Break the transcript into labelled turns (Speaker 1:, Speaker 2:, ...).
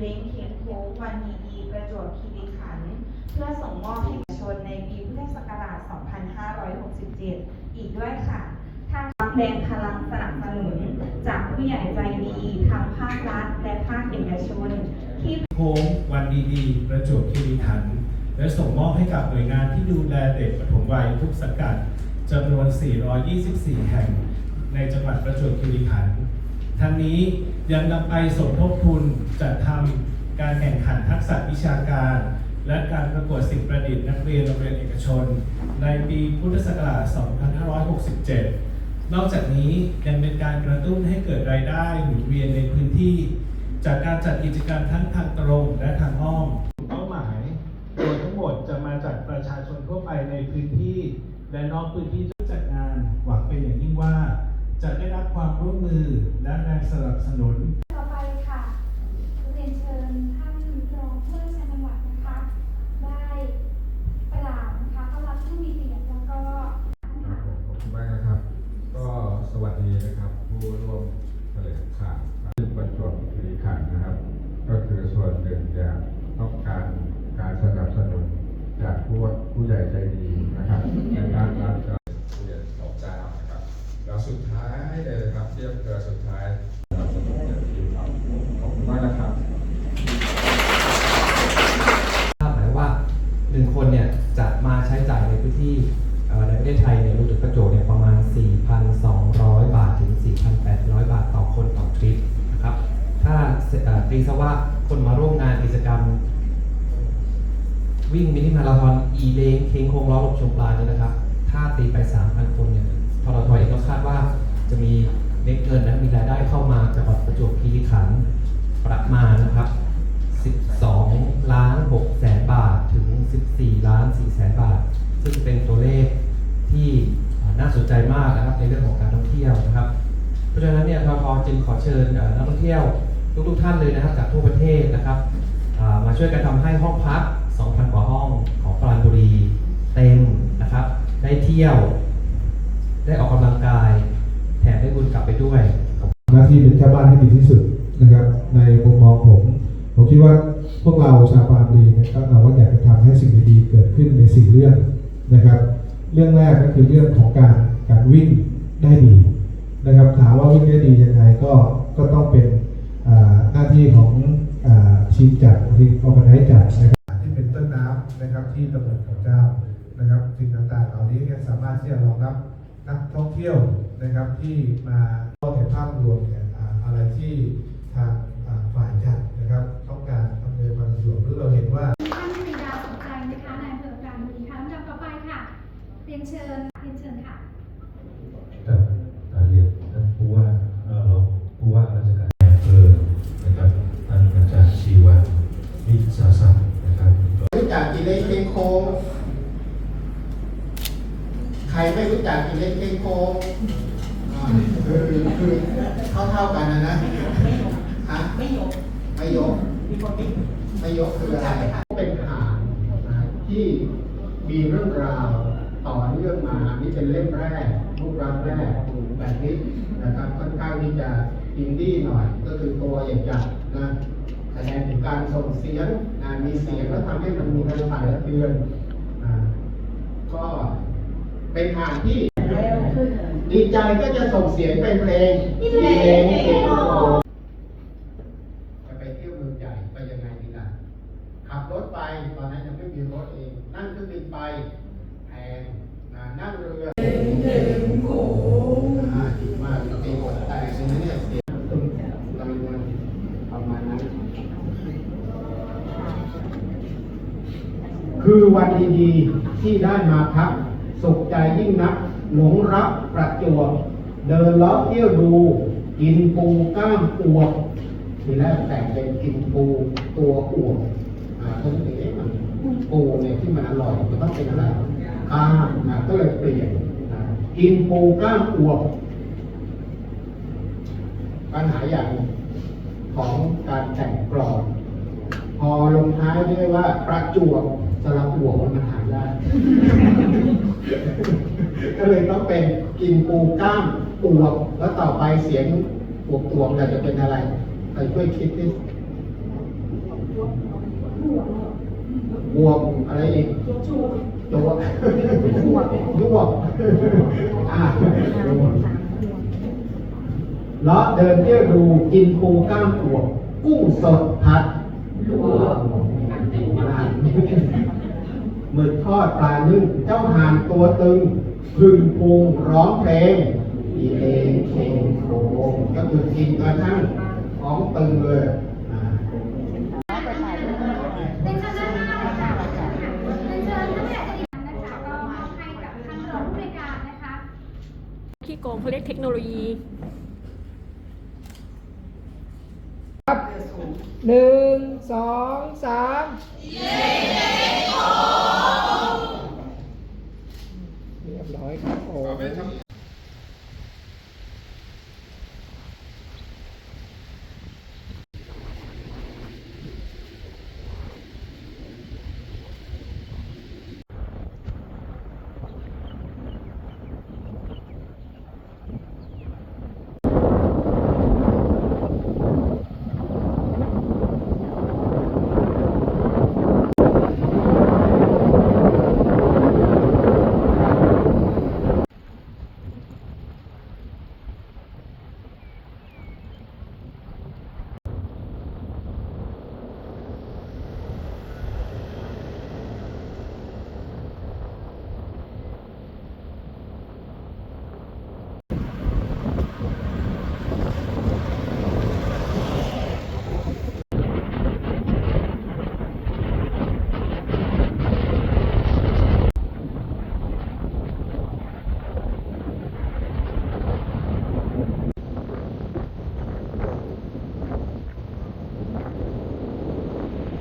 Speaker 1: เล้งเคียงโค้งวันดีดีประจวบคีรีขันธ์เพื่อส่งมอบให้ประชาชนในปีพุทธศักราช 2567 อีกด้วยค่ะ ทางแรงพลังสนับสนุน จากผู้ใหญ่ใจดีทั้งภาครัฐและภาคเอกชน ที่
Speaker 2: โค้งวันดีๆประจวบคีรีขันธ์และส่งมอบให้กับหน่วยงานที่ดูแลเด็กปฐมวัยทุกสังกัดจำนวน 424 แห่ง ในจังหวัดประจวบคีรีขันธ์ ทั้งนี้ยังนำไปสมทบทุนจัดทำการแข่งขันทักษะวิชาการ และการประกวดสิ่งประดิษฐ์นักเรียนโรงเรียนเอกชน ในปีพุทธศักราช 2567 นอกจากนี้ยังเป็นการกระตุ้นให้เกิดรายได้หมุนเวียนในพื้นที่ จากการจัดกิจกรรมทั้งทางตรงและทางอ้อมเป้าหมายโดยทั้งหมดจะมาจากประชาชนทั่วไปในพื้นที่ และนอกพื้นที่ที่จัดงานหวังเป็นอย่างยิ่งว่า จะได้รับความร่วมมือและแรงสนับสนุน
Speaker 3: ต่อไปค่ะเรียนเชิญท่านรองผู้ว่าราชการจังหวัดนะคะ ได้กล่าวนะคะต้อนรับผู้มีเกียรติแล้วก็
Speaker 4: ครับผมขอบคุณมากนะครับ ก็สวัสดีนะครับ ผู้ร่วมแถลงข่าวซึ่งประจวบคีรีขันธ์นะครับ ก็คือส่วนหนึ่งจากต้องการการสนับสนุนจากผู้ผู้ใหญ่ใจดีนะครับ ทียบเกลือสุดท้ายสนับสนุนอย่างที่ครับขอบคุณมากนะครับ
Speaker 5: ทราบไหมว่าหนึ่งคนเนี่ยจะมาใช้จ่ายในพื้นที่ในประเทศไทยเนี่ยรวมถึงประโจทย์เนี่ยประมาณ 4,200 บาทถึง 4,800 บาทต่อคนต่อทริปนะครับ ถ้าตีซะว่าคนมาร่วมงานกิจกรรม วิ่งมินิมาราธอนอีเลงเค้งโค้งล้อหลบชมปลาเนี่ยนะครับ ถ้าตีไป 3,000 คนเนี่ยทรทเองก็คาดว่าจะมี เม็ดเงินนะมีรายได้เข้ามาจังหวัดประจวบคีรีขันธ์ประมาณนะครับ 12 ล้าน6แสนบาทถึง 14 ล้าน4แสนบาท ซึ่งเป็นตัวเลขที่น่าสนใจมากนะครับในเรื่องของการท่องเที่ยวนะครับ เพราะฉะนั้นเนี่ยททจึงขอเชิญนักท่องเที่ยวทุกๆท่านเลยนะครับจากทั่วประเทศนะครับมาช่วยกันทำให้ห้องพัก 2,000 กว่าห้องของปราณบุรีเต็มนะครับ ได้เที่ยว ได้ออกกำลังกาย ด้วย
Speaker 6: หน้าที่เป็นเจ้าบ้านให้ดีที่สุดนะครับ ในมุมมองผม ผมคิดว่าพวกเราชาวปรานบุรีนะครับเราก็อยากจะทำให้สิ่งดีๆเกิดขึ้นในสี่เรื่องนะครับ เรื่องแรกก็คือเรื่องของการการวิ่งได้ดีนะครับถามว่าวิ่งได้ดียังไงก็ก็ต้องเป็นหน้าที่ของอาทีมจัดทีมออแกไนซ์จัดนะครับที่เป็นต้นน้ำนะครับที่ตำบลเขาเจ้านะครับสิ่งต่างๆเหล่านี้สามารถที่จะรองรับนักท่องเที่ยวนะครับที่มา ภาพรวมเนี่ยอ่าอะไรที่ทางอ่าฝ่ายจัดนะครับ ต้องการอำนวยความสะดวกหรือเราเห็นว่า
Speaker 3: ท่านปรีดาสนใจนะคะนายอำเภอการบุรีค่ะลำดับต่อไปค่ะเรียนเชิญเรียนเชิญค่ะ
Speaker 7: กับการเรียนท่านผู้ว่าเอ่อรองผู้ว่าราชการอำเภอนะครับท่านอาจารย์ชีวะวิสาสันนะครับ
Speaker 8: รู้จักกิเลสเค้งโค้งใครไม่รู้จักกิเลสเค้งโค้งอ่า คือคือเท่าเท่ากันนะนะฮะไม่ยก ไม่ยก ไม่ยกคืออะไรเป็นฐานนะที่มีเรื่องราวต่อเนื่องมาอันนี้เป็นเล่มแรกรูปรักแรกแบบนี้นะครับค่อนข้างที่จะอินดี้หน่อย ก็คือตัวใหญ่ๆนะแสดงถึงการส่งเสียงนะมีเสียงแล้วทำให้มันมีการสั่นสะเทือนอ่าก็เป็นฐานที่ ดีใจก็จะส่งเสียงเป็นเพลงเพลงเพลงจะไปเที่ยวเมืองใหญ่ไปยังไงดีล่ะขับรถไปตอนนั้นยังไม่มีรถเอง นั่งเครื่องบินไปแพงนะนั่งเรืออ่าดีมากตีหัวแตกเลยนเนี่ยเสียงำนวนประมาณนั้น คือวันดีๆที่ได้มาพักสุขใจยิ่งนักหลงรัก ประจวบเดินลาะเที่ยวดู กินปูกล้ามอวบทีแรกแต่งเป็นกินปูตัวอวบอ่าฉันเอ๊ะมันปูเนี่ยที่มันอร่อยมันต้องเป็นอะไรกล้ามนะก็เลยเปลี่ยนกินปูกล้ามอวบปัญหาอย่างของการแต่งกรอนพอลงท้ายด้วยว่าประจวบสระอวบมันหายาก ก็เลยต้องเป็นกินปูกล้ามอวบแล้วต่อไปเสียงอวบอวบๆแต่จะเป็นอะไรใครช่วยคิดดิบวกอะไรอีกจวบจวบยวบอะเลาะเดินเที่ยวดูกินปูกล้ามขวบกุ้งสดผัดลวกหมึกทอดปลานึ่งเจ้าห่านตัวตึง พึงพุงร้องเพลงอีเลงเคงโคงก็คือกินกระทั่งท้องตึงเลยอ่า
Speaker 3: เป็นเชิญด้านหน้าเลยค่ะเป็นเชิญท่านผู้ใหญ่ใจดีนะคะก็มอบให้กับท่านรองผู้บริการนะคะ
Speaker 9: ขี้โกงเขาเรียกเทคโนโลยี
Speaker 10: หนึ่งสองสามเรีย